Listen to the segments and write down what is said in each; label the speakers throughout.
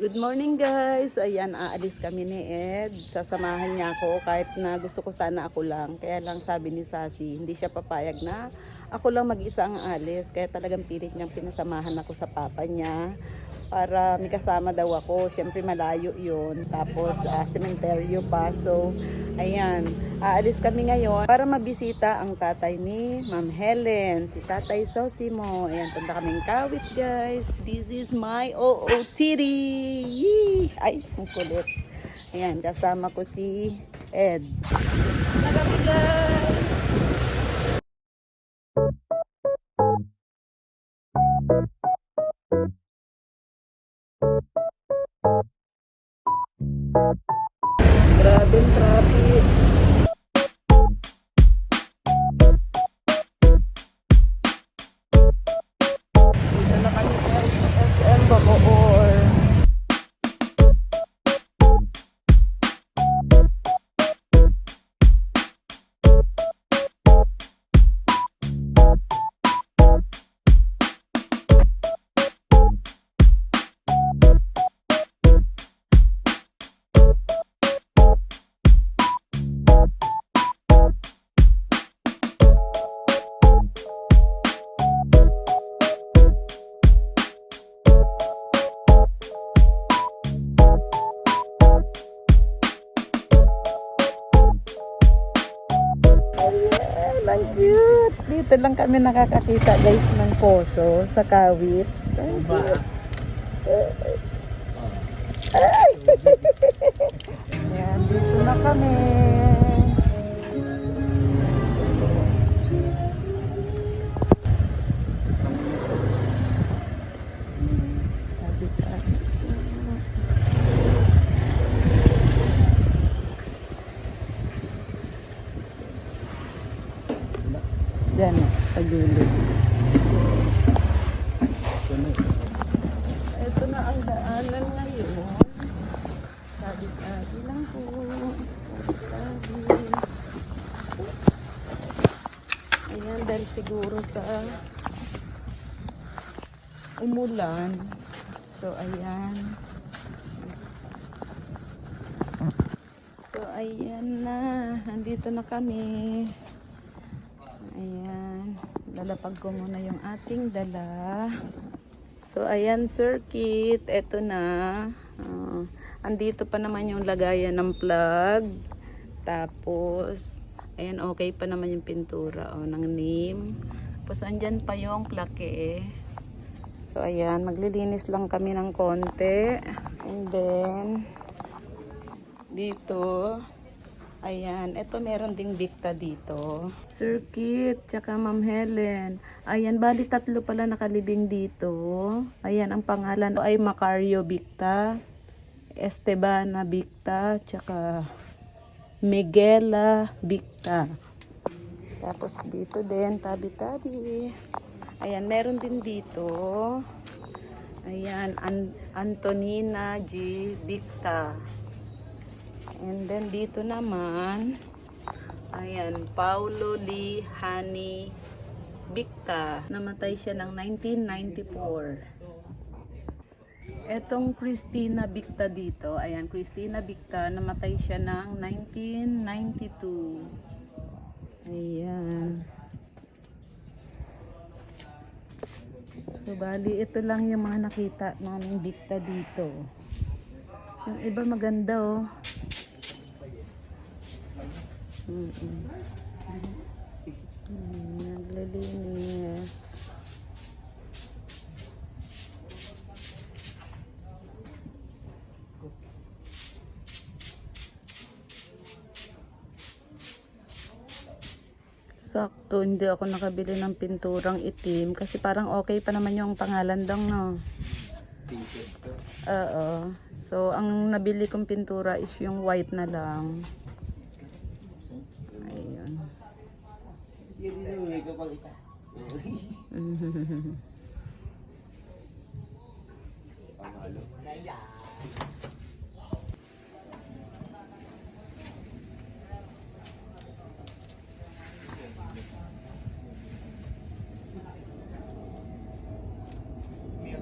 Speaker 1: Good morning guys! Ayan, aalis kami ni Ed. Sasamahan niya ako kahit na gusto ko sana ako lang. Kaya lang sabi ni Sasi, hindi siya papayag na ako lang mag-isa ang alis. Kaya talagang pilit niyang pinasamahan ako sa papa niya para may kasama daw ako. Siyempre malayo yun. Tapos ah, sementeryo pa. So, ayan. Aalis kami ngayon para mabisita ang tatay ni Ma'am Helen. Si Tatay Sosimo. Ayan, punta kaming kawit guys. This is my OOTD. Yee! Ay, ang kulit. Ayan, kasama ko si Ed. Grabe ang traffic. Dito Dito lang kami nakakakita guys ng poso sa kawit. Cute. Ay! Ayan, dito na kami. Diyan, gilid. Ito na ang daanan ngayon. Sabi-sabi lang po. Sabi. Oops. Ayan, dahil siguro sa umulan. So, ayan. So, ayan na. Andito na kami. Lalapag ko muna yung ating dala. So, ayan circuit. Ito na. Ah, andito pa naman yung lagayan ng plug. Tapos, ayan okay pa naman yung pintura oh, ng name. Tapos, andyan pa yung plaque. So, ayan. Maglilinis lang kami ng konti. And then, dito, Ayan, ito meron ding Victa dito. Circuit, tsaka Ma'am Helen. Ayan, bali tatlo pala nakalibing dito. Ayan, ang pangalan ay Macario Victa, Estebana Victa, tsaka Miguela Victa. Tapos dito din, tabi-tabi. Ayan, meron din dito. Ayan, An- Antonina G. Victa. And then dito naman, ayan, Paulo Lee Hani Bicta. Namatay siya ng 1994. Etong Christina Bicta dito, ayan, Christina Bicta, namatay siya ng 1992. Ayan. So, bali, ito lang yung mga nakita namin Bicta dito. Yung iba maganda oh. Mm-mm. Mm, Naglilinis. Sakto, hindi ako nakabili ng pinturang itim kasi parang okay pa naman yung pangalan dong, no? Oo. So, ang nabili kong pintura is yung white na lang. Ayun.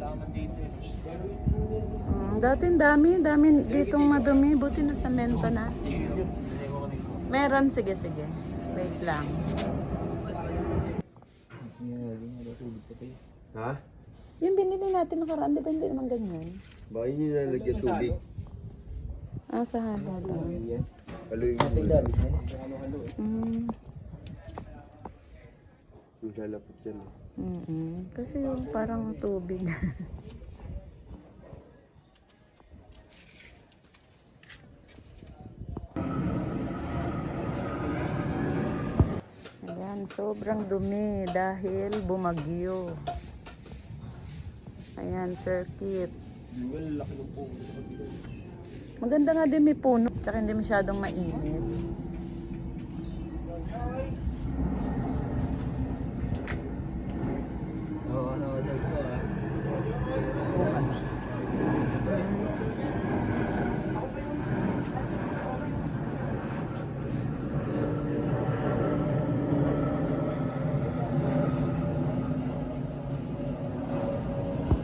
Speaker 2: May alaman dito eh.
Speaker 1: Mm, dati ang dami, dami ditong madumi. Buti na semento na. Meron, sige, sige. Wait lang.
Speaker 2: Ha?
Speaker 1: Yung binili natin nakaraan, di ba hindi naman ganyan?
Speaker 2: Baka yun yung nalagyan tubig.
Speaker 1: Ah, sa halo.
Speaker 2: Haluin mo muna.
Speaker 1: Mm.
Speaker 2: Yung lalapot yan.
Speaker 1: Mm-mm. Kasi yung parang tubig. Ayan, sobrang dumi dahil bumagyo. Ayan, circuit. Maganda nga din may puno, tsaka hindi masyadong mainit.
Speaker 2: Oo, ano,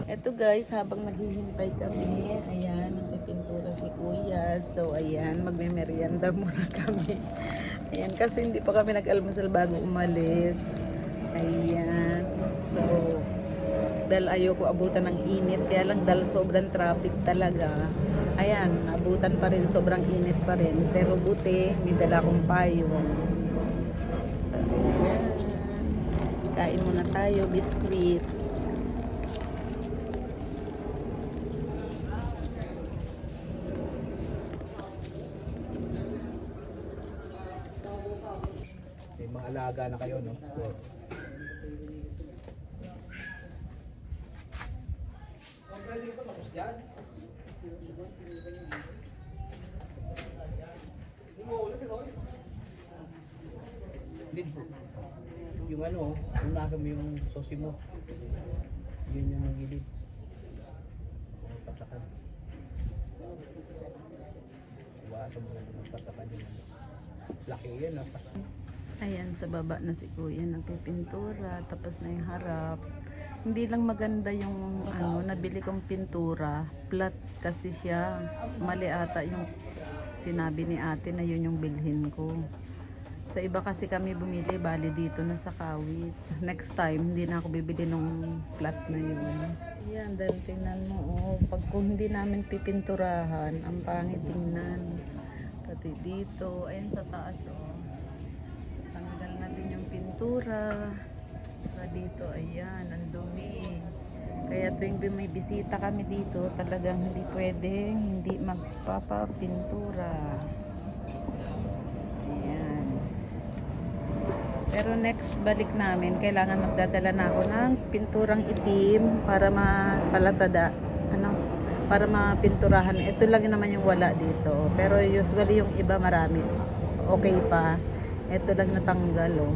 Speaker 1: Eto guys, habang naghihintay kami, ayan, nagpipintura si Kuya. So ayan, magme-merienda muna kami. Ayan, kasi hindi pa kami nag-almusal bago umalis. Ayan. So, dahil ayoko abutan ng init, kaya lang dahil sobrang traffic talaga. Ayan, abutan pa rin, sobrang init pa rin. Pero buti, may dala akong payong. Kain muna tayo, biskuit.
Speaker 3: May mga alaga na kayo, no? Hindi. Yung ano, unahan mo yung sosi mo. Yun yung nagilid. Patakan. Iwasan mo yung patakan yun. Laki yan, ah.
Speaker 1: Ayan, sa baba na si Kuya nagpipintura, tapos na yung harap. Hindi lang maganda yung ano, nabili kong pintura. Flat kasi siya. Mali ata yung sinabi ni ate na yun yung bilhin ko. Sa iba kasi kami bumili, bali dito na sa kawit. Next time, hindi na ako bibili nung flat na yun. Ayan, dahil tingnan mo, oh, pag kung hindi namin pipinturahan, ang pangit tingnan. Pati dito, ayan sa taas, oh. Tanggal natin yung pintura. Saka dito, ayan, ang dumi. Kaya tuwing may bisita kami dito, talagang hindi pwedeng hindi magpapapintura. Ayan. Pero next balik namin, kailangan magdadala na ako ng pinturang itim para mapalatada. Ano? Para mapinturahan. Ito lang naman yung wala dito. Pero usually yung iba marami. Okay pa. Ito lang natanggal oh.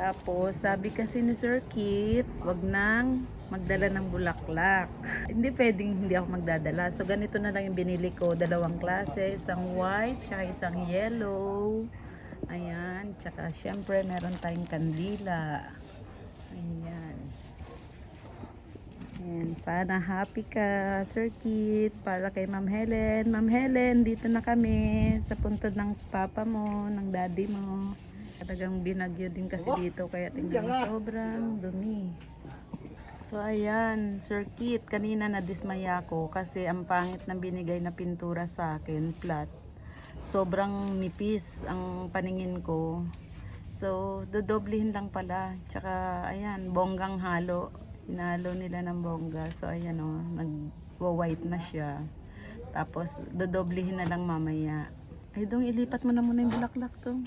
Speaker 1: Tapos, sabi kasi ni Sir Kit, wag nang magdala ng bulaklak. Hindi pwedeng hindi ako magdadala. So, ganito na lang yung binili ko. Dalawang klase, isang white, tsaka isang yellow. Ayan, tsaka syempre meron tayong kandila. Ayan. Ayan, sana happy ka, Sir Kit, para kay Ma'am Helen. Ma'am Helen, dito na kami sa puntod ng papa mo, ng daddy mo. Talagang binagyo din kasi dito, kaya tingnan sobrang dumi. So ayan, Sir Kit, kanina na-dismaya ko kasi ang pangit ng binigay na pintura sa akin, flat. Sobrang nipis ang paningin ko. So, dodoblihin lang pala. Tsaka, ayan, bonggang halo. Hinalo nila ng bongga. So, ayan o, nag-white na siya. Tapos, dodoblihin na lang mamaya. Ay, dong, ilipat mo na muna yung bulaklak to.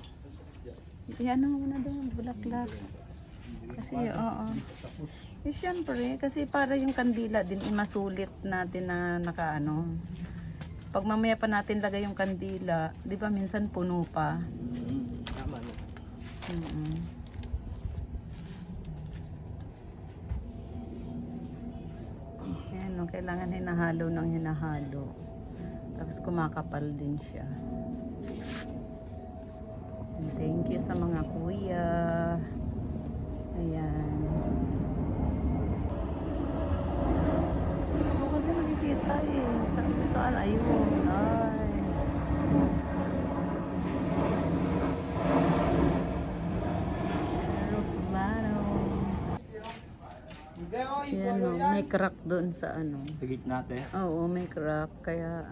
Speaker 1: Iyan mo muna doon, bulaklak. Kasi, oo. Eh, syempre, kasi para yung kandila din, imasulit natin na nakaano. Pag mamaya pa natin lagay yung kandila, di ba minsan puno pa.
Speaker 3: Tama na.
Speaker 1: Mm-mm. Ayan, no, kailangan hinahalo ng hinahalo. Tapos kumakapal din siya. And Thank you sa mga kuya. Ayan. Ako kasi nakikita eh. Sabi ko saan, ayun. Ay. Aeroplano. Yan o, may crack doon sa ano.
Speaker 3: Sa gitna te.
Speaker 1: Oo, may crack. Kaya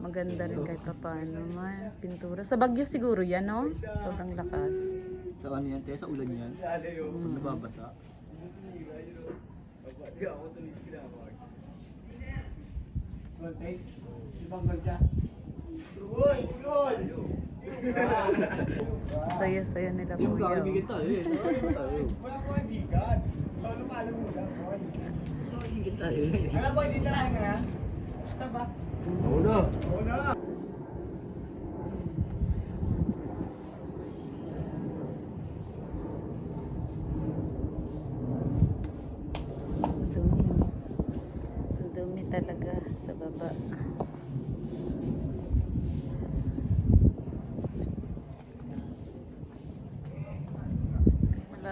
Speaker 1: maganda rin kahit pa paano. May pintura. Sa Bagyo siguro yan, no? Sobrang lakas.
Speaker 3: Sa ano yan te? Sa ulan yan. Pag nababasa.
Speaker 1: Saya-saya nila oh.
Speaker 3: tayo eh.
Speaker 4: Wala po kaibigan. So, lumalang mo lang,
Speaker 3: eh.
Speaker 4: Alam boy, dito lang nga. Saan ba?
Speaker 2: Oo na.
Speaker 4: Oo na.
Speaker 1: Ang dumi. oh. Ang dumi talaga sa baba.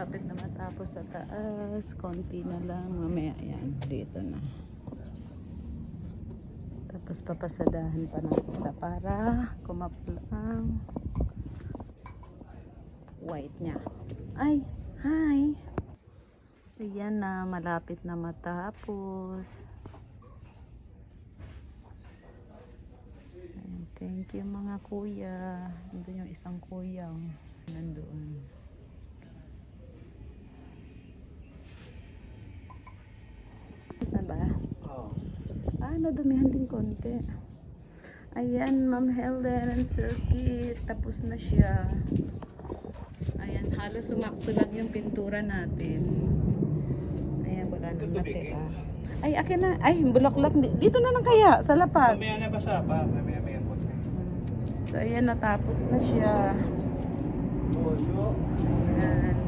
Speaker 1: Malapit na matapos sa taas. Konti na lang. Mamaya yan. Dito na. Tapos papasadahan pa ng isa para kumaplang white niya. Ay, hi! Ayan na, malapit na matapos. Ayan, thank you mga kuya. Nandun yung isang kuya. oh. Nandoon. Tapos na ba?
Speaker 3: Oo.
Speaker 1: Ah, nadumihan din konti. Ayan, Ma'am Helen and Sir Kit. Tapos na siya. Ayan, halos sumakto lang yung pintura natin. Ayan, wala nang natira. Ay, akin na. Ay, bulaklak. Di- Dito na lang kaya, sa lapag.
Speaker 4: Mamaya na basa pa. Mamaya na.
Speaker 1: So, ayan, natapos na siya. Ayan.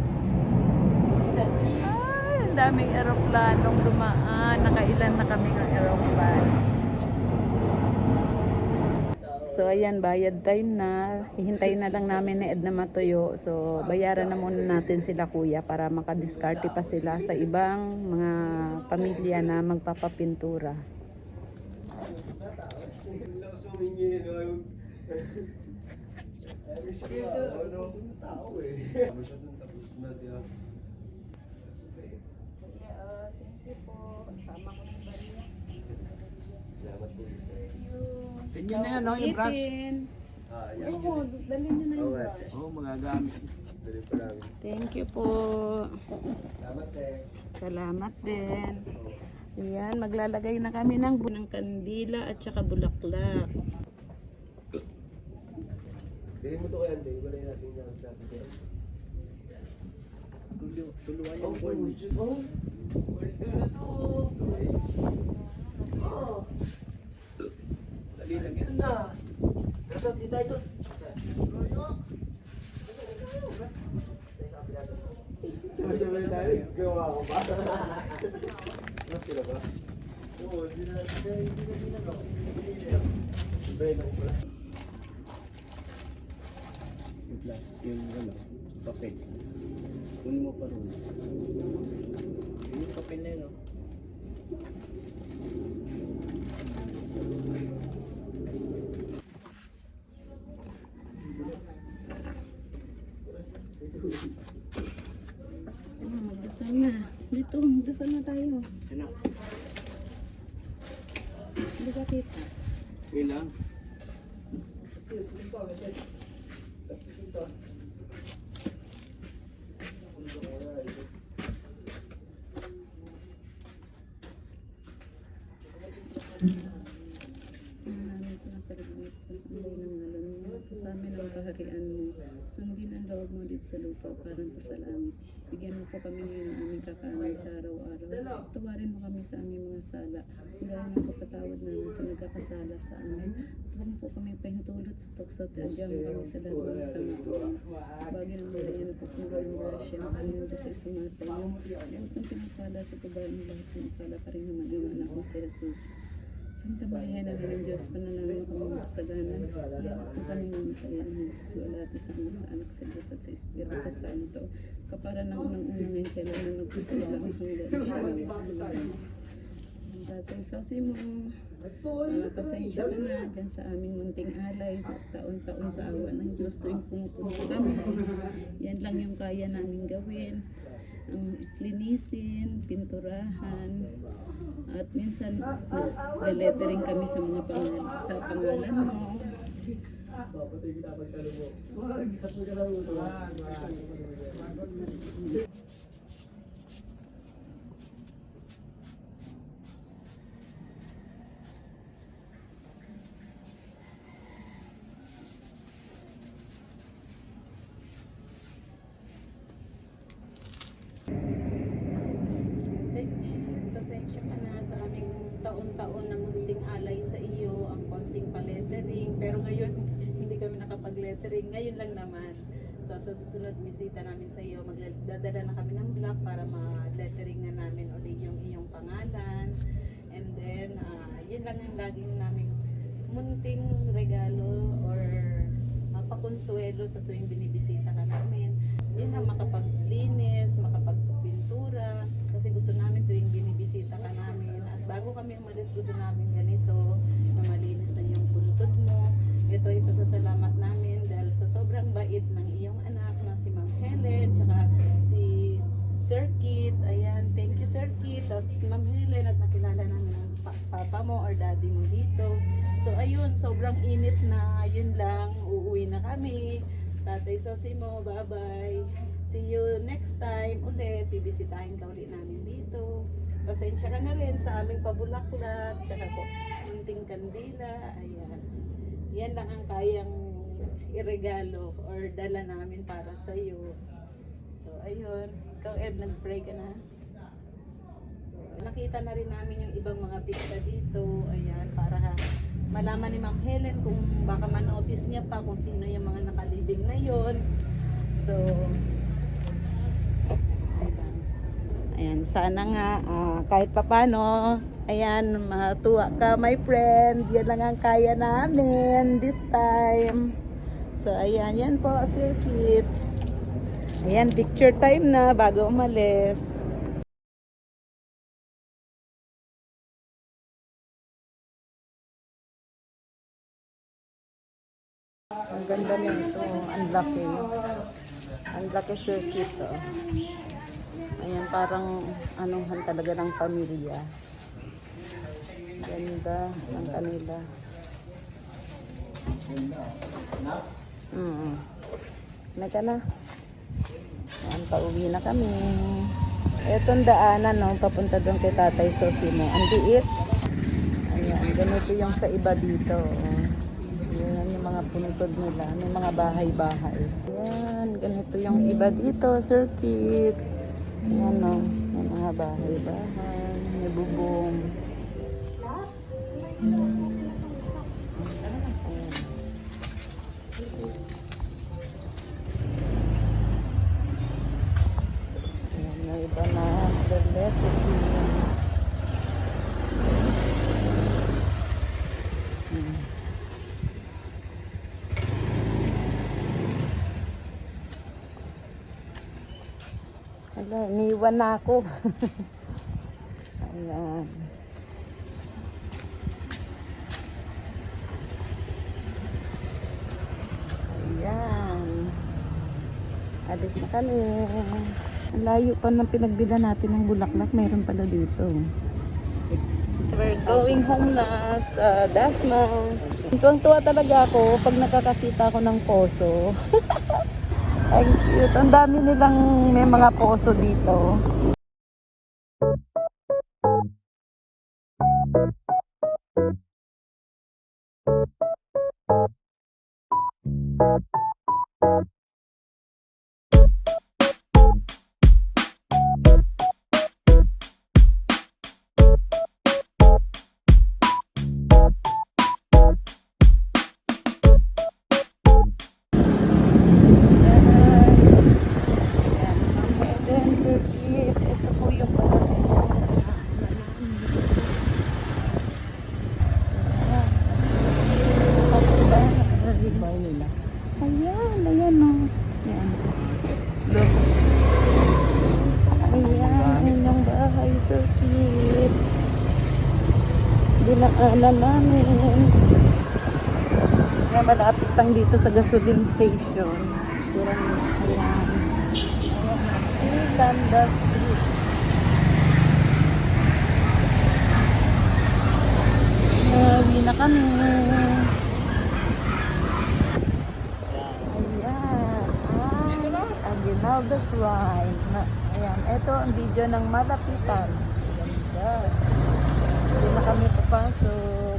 Speaker 1: Ay, ang daming eroplanong dumaan. Nakailan na kami ng eroplano. So ayan, bayad time na. Hihintayin na lang namin ni Ed na matuyo. So bayaran na muna natin sila kuya para makadiskarte pa sila sa ibang mga pamilya na magpapapintura.
Speaker 2: Tao eh. Tapos na diya. Salamat po.
Speaker 3: Ganyan na yan, no? Yung brush.
Speaker 2: Ah, yan.
Speaker 1: Oo, dalhin nyo na yung brush.
Speaker 3: Oo, magagamit.
Speaker 2: Dali pa namin.
Speaker 1: Thank you po.
Speaker 2: Salamat eh.
Speaker 1: Salamat din. Ayan, maglalagay na kami ng bunang kandila at saka bulaklak.
Speaker 2: Bilhin mo to kay Andy. Wala natin yung natin dyan.
Speaker 3: Tulu- Tuluan
Speaker 2: Oh,
Speaker 3: yung phone.
Speaker 2: oh. Pwede na to. Oh.
Speaker 3: Dali lang yan.
Speaker 2: Ganda. Dito, ito. Sabay-sabay tayo. Gawa ko ba? Mas kila ba? Oo, hindi na, hindi na, hindi na, hindi na, hindi na. Sabay na ko pala.
Speaker 3: Yung plus, yung ano, papel. Kunin mo pa rin. Yung papel na yun, no?
Speaker 1: Magdasal na. Dito, magdasal na tayo.
Speaker 3: Ano?
Speaker 1: Hindi ka kita.
Speaker 3: Sige lang.
Speaker 1: Mo, kasamin ang kaharian mo, sundin ang loob mo dito sa lupa, parang pa sa langit. Bigyan mo po kami ngayon ng aming kakanin sa araw-araw. Tuwarin mo kami sa aming mga sala. Gaya ng kapatawad namin sa nagkakasala sa amin. Huwag mo po kami pahintulot sa tukso at adyan mo kami sa lahat ng masama po. Bagay ng mga yan, napupulo ng grasya, ang kanyang Diyos ay sumasayo. Huwag kang pinagpala sa kabayan ng lahat ng pala pa rin naman yung anak mo si Jesus. Santa Maria na ng Diyos, panalangin ko mga kasaganan. Ang kami mamatayan mo. Wala at isang sa anak sa Diyos at sa Espiritu Santo. Kapara ng unang unang ngayon kailan na nagpasagalang hanggang siya. Tatay, sasi mo. Uh, pasensya ka na dyan sa aming munting alay. Sa taon-taon sa awa ng Diyos tuwing pumupunta kami. Yan lang yung kaya namin gawin. Ang linisin, pinturahan, at minsan nag-lettering kami sa mga pangalan, sa pangalan mo. Pasensya ka na sa aming taon-taon na munting alay sa iyo, ang konting pa-lettering. Pero ngayon, hindi kami nakapag-lettering. Ngayon lang naman. So sa susunod bisita namin sa iyo, magdadala na kami ng block para ma-lettering na namin ulit yung iyong pangalan. And then, ah, yun lang ang laging namin munting regalo or mapakonsuelo sa tuwing binibisita ka namin. Yun lang, makapaglinis, makapagpintura, kasi gusto namin tuwing binibisita ka namin. At bago kami umalis, gusto namin ganito, na malinis na yung puntod mo. Ito ay pasasalamat namin dahil sa sobrang bait ng iyong anak na si Ma'am Helen, tsaka si Sir Kit. Ayan, thank you Sir Kit at Ma'am Helen at nakilala namin ang pa- papa mo or daddy mo dito. So ayun, sobrang init na, yun lang, uuwi na kami. Tatay Sosimo, bye-bye. See you next time ulit. Bibisitahin ka ulit namin dito. Pasensya ka na rin sa aming pabulaklak, tsaka ko, munting kandila. Ayan. Yan lang ang kayang iregalo or dala namin para sa iyo. So, ayun. Ikaw, Ed, nag-pray ka na. Nakita na rin namin yung ibang mga picture dito. Ayan, para malaman ni Ma'am Helen kung baka manotice niya pa kung sino yung mga nakalibing na yon. So, ayan, sana nga ah, kahit papano, ayan, matuwa ka my friend. Yan lang ang kaya namin this time. So, ayan, yan po, Sir Kit. Ayan, picture time na bago umalis. Ang ganda nito. Ang laki. Ang laki circuit. Oh. Ayan, parang anuhan talaga ng pamilya. Ganda ng kanila. Mm. May ka na. Ayan, pauwi na kami. Etong daanan, no, papunta doon kay Tatay Sosimo. Ang liit. Ayan, ganito yung sa iba dito. oh. Yan yung mga puntod nila. May mga bahay-bahay. Yan, ganito yung iba dito, circuit. Yan o, may mga bahay-bahay. May bubong. Ayan. Iba na naglelet. Hmm. Ala, na ako. Ayan. Ayan. Alis na kami. Ang layo pa ng pinagbila natin ng bulaklak. Mayroon pala dito. We're going home na sa Dasma. Tuwang-tuwa talaga ako pag nakakakita ako ng poso. Ang cute. Ang dami nilang may mga poso dito. Dinaanan namin. Kaya malapit lang dito sa gasoline station. Kurang ayan. Ilanda Street. Nawi na kami. Ayan. Ay, Aguinaldo Shrine. Ayan. Ito ang video ng malapitan. Ganda. Hindi na kami papasok. Ayan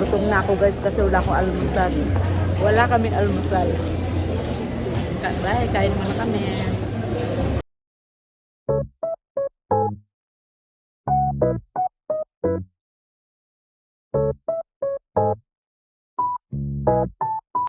Speaker 1: Gutom na ako guys kasi wala akong almusal. Wala kaming almusal. Bye, kain muna kami.